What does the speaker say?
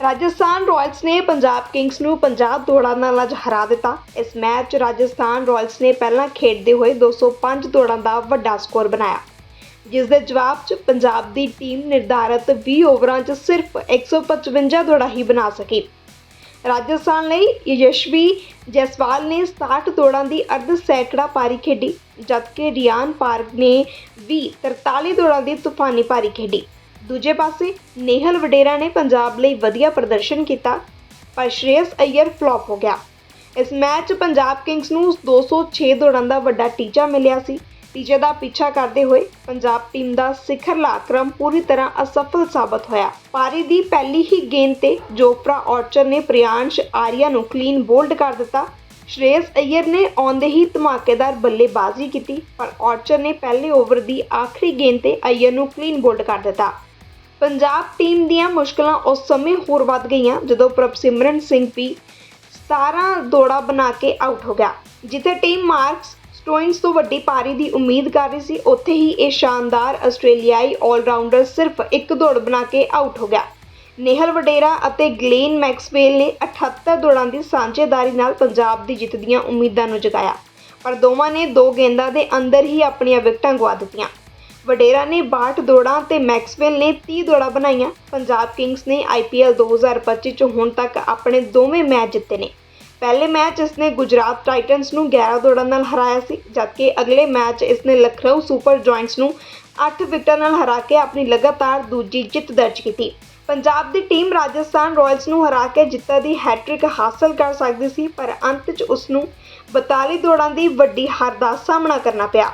Rajasthan royals ਨੇ Punjab Kings ਨੂੰ 50 ਦੌੜਾਂ ਨਾਲ ਅੱਜ ਹਰਾ ਦਿੱਤਾ। ਇਸ ਮੈਚ 'ਚ ਰਾਜਸਥਾਨ ਰਾਇਲਸ ਨੇ ਪਹਿਲਾਂ ਖੇਡਦੇ ਹੋਏ 205 ਦੌੜਾਂ ਦਾ ਵੱਡਾ ਸਕੋਰ ਬਣਾਇਆ। ਜਿਸ ਦੇ ਜਵਾਬ 'ਚ ਪੰਜਾਬ ਦੀ ਟੀਮ ਨਿਰਧਾਰਤ 20 ਓਵਰਾਂ 'ਚ ਸਿਰਫ 155 ਦੌੜਾਂ ਹੀ ਬਣਾ ਸਕੀ। ਰਾਜਸਥਾਨ ਲਈ ਯਸ਼ਵੀ ਜੈਸਵਾਲ ਨੇ 60 ਦੌੜਾਂ ਦੀ ਅਰਧ ਸੈਂਕੜਾ ਪਾਰੀ ਖੇਡੀ, ਜਦਕਿ ਰਿਆਨ ਪਾਰਕ ਨੇ ਵੀ 43 ਦੌੜਾਂ ਦੀ ਤੂਫਾਨੀ ਪਾਰੀ ਖੇਡੀ। ਦੂਜੇ ਪਾਸੇ ਨੇਹਲ ਵਡੇਰਾ ਨੇ ਪੰਜਾਬ ਲਈ ਵਧੀਆ ਪ੍ਰਦਰਸ਼ਨ ਕੀਤਾ, ਪਰ ਸ਼੍ਰੇਅਸ ਅਈਅਰ ਫਲॉप ਹੋ ਗਿਆ। ਇਸ ਮੈਚ 'ਚ ਪੰਜਾਬ ਕਿੰਗਸ ਨੂੰ 206 ਦੌੜਾਂ ਦਾ ਵੱਡਾ ਟੀਚਾ ਮਿਲਿਆ ਸੀ। ਟੀਚੇ ਦਾ ਪਿੱਛਾ ਕਰਦੇ ਹੋਏ ਪੰਜਾਬ ਟੀਮ ਦਾ ਸਿਖਰਲਾ ਕ੍ਰਮ ਪੂਰੀ ਤਰ੍ਹਾਂ ਅਸਫਲ ਸਾਬਤ ਹੋਇਆ। ਪਾਰੀ ਦੀ ਪਹਿਲੀ ਹੀ ਗੇਂਦ ਤੇ ਜੋਫਰਾ ਆਰਚਰ ਨੇ ਪ੍ਰਿਆੰਸ਼ ਆਰੀਆ ਨੂੰ ਕਲੀਨ ਬੋਲਡ ਕਰ ਦਿੱਤਾ। ਸ਼੍ਰੇਯਸ ਅਈਅਰ ਨੇ ਆਉਂਦੇ ਹੀ ਧਮਾਕੇਦਾਰ ਬੱਲੇਬਾਜ਼ੀ ਕੀਤੀ, ਪਰ ਆਰਚਰ ਨੇ ਪਹਿਲੇ ਓਵਰ ਦੀ ਆਖਰੀ ਗੇਂਦ ਤੇ ਅਈਅਰ ਨੂੰ ਕਲੀਨ ਬੋਲਡ ਕਰ ਦਿੱਤਾ। ਪੰਜਾਬ ਟੀਮ ਦੀਆਂ ਮੁਸ਼ਕਲਾਂ ਉਸ ਸਮੇਂ ਹੋਰ ਵੱਧ ਗਈਆਂ, ਜਦੋਂ ਪ੍ਰਭਸਿਮਰਨ ਸਿੰਘ ਵੀ 17 ਦੌੜਾਂ ਬਣਾ ਕੇ ਆਊਟ ਹੋ ਗਿਆ। ਜਿੱਥੇ ਟੀਮ ਮਾਰਕਸ ਸਟੋਇਨਸ ਤੋਂ ਵੱਡੀ ਪਾਰੀ ਦੀ ਉਮੀਦ ਕਰ ਰਹੀ ਸੀ, ਉੱਥੇ ਹੀ ਇਹ ਸ਼ਾਨਦਾਰ ਆਸਟ੍ਰੇਲੀਆਈ ਆਲਰਾਊਂਡਰ ਸਿਰਫ ਇੱਕ ਦੌੜ ਬਣਾ ਕੇ ਆਊਟ ਹੋ ਗਿਆ। ਨੇਹਲ ਵਡੇਰਾ ਅਤੇ ਗਲੇਨ ਮੈਕਸਵੇਲ ਨੇ 78 ਦੌੜਾਂ ਦੀ ਸਾਂਝੇਦਾਰੀ ਨਾਲ ਪੰਜਾਬ ਦੀ ਜਿੱਤ ਦੀਆਂ ਉਮੀਦਾਂ ਨੂੰ ਜਗਾਇਆ। ਪਰ ਦੋਵਾਂ ਨੇ ਦੋ ਗੇਂਦਾਂ ਦੇ ਅੰਦਰ ਹੀ ਆਪਣੀਆਂ ਵਿਕਟਾਂ ਗਵਾ ਦਿੱਤੀਆਂ। ਵਡੇਰਾ ਨੇ 62 ਦੌੜਾਂ ਤੇ ਮੈਕਸਵੇਲ ਨੇ 30 ਦੌੜਾਂ ਬਣਾਈਆਂ। ਪੰਜਾਬ ਕਿੰਗਸ ਨੇ IPL 2025 ਚ ਹੁਣ ਤੱਕ ਆਪਣੇ ਦੋਵੇਂ ਮੈਚ ਜਿੱਤੇ ਨੇ। ਪਹਿਲੇ ਮੈਚ ਇਸਨੇ ਗੁਜਰਾਤ ਟਾਈਟਨਸ ਨੂੰ 11 ਦੌੜਾਂ ਨਾਲ ਹਰਾਇਆ ਸੀ, ਜਦਕਿ ਅਗਲੇ ਮੈਚ ਇਸਨੇ ਲਖਨਊ ਸੁਪਰ ਜੁਆਇੰਟਸ ਨੂੰ 8 ਵਿਕਟਾਂ ਨਾਲ ਹਰਾ ਕੇ ਆਪਣੀ ਲਗਾਤਾਰ ਦੂਜੀ ਜਿੱਤ ਦਰਜ ਕੀਤੀ। ਪੰਜਾਬ ਦੀ ਟੀਮ ਰਾਜਸਥਾਨ ਰਾਇਲਸ ਨੂੰ ਹਰਾ ਕੇ ਜਿੱਤਾਂ ਦੀ ਹੈਟ੍ਰਿਕ ਹਾਸਲ ਕਰ ਸਕਦੀ ਸੀ, ਪਰ ਅੰਤ 'ਚ ਉਸ ਨੂੰ 42 ਦੌੜਾਂ ਦੀ ਵੱਡੀ ਹਾਰ ਦਾ ਸਾਹਮਣਾ ਕਰਨਾ ਪਿਆ।